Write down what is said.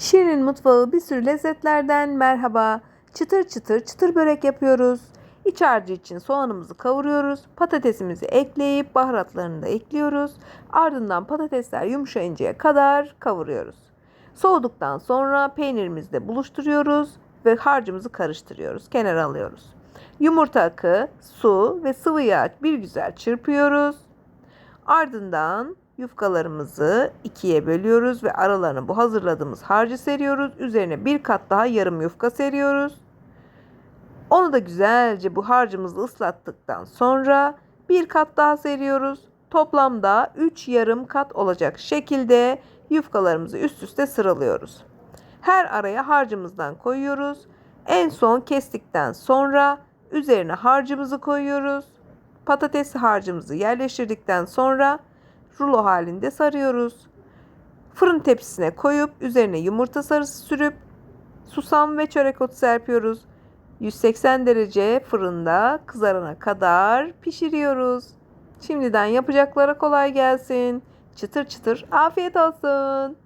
Şirin mutfağı bir sürü lezzetlerden merhaba. Çıtır çıtır çıtır börek yapıyoruz. İç harcı için soğanımızı kavuruyoruz. Patatesimizi ekleyip baharatlarını da ekliyoruz. Ardından patatesler yumuşayıncaya kadar kavuruyoruz. Soğuduktan sonra peynirimizi de buluşturuyoruz ve harcımızı karıştırıyoruz. Kenara alıyoruz. Yumurta akı, su ve sıvı yağ bir güzel çırpıyoruz. Ardından yufkalarımızı ikiye bölüyoruz ve aralarına bu hazırladığımız harcı seriyoruz. Üzerine bir kat daha yarım yufka seriyoruz. Onu da güzelce bu harcımızı ıslattıktan sonra bir kat daha seriyoruz. Toplamda 3 yarım kat olacak şekilde yufkalarımızı üst üste sıralıyoruz. Her araya harcımızdan koyuyoruz. En son kestikten sonra üzerine harcımızı koyuyoruz. Patates harcımızı yerleştirdikten sonra rulo halinde sarıyoruz. Fırın tepsisine koyup üzerine yumurta sarısı sürüp susam ve çörek otu serpiyoruz. 180 derece fırında kızarana kadar pişiriyoruz. Şimdiden yapacaklara kolay gelsin. Çıtır çıtır afiyet olsun.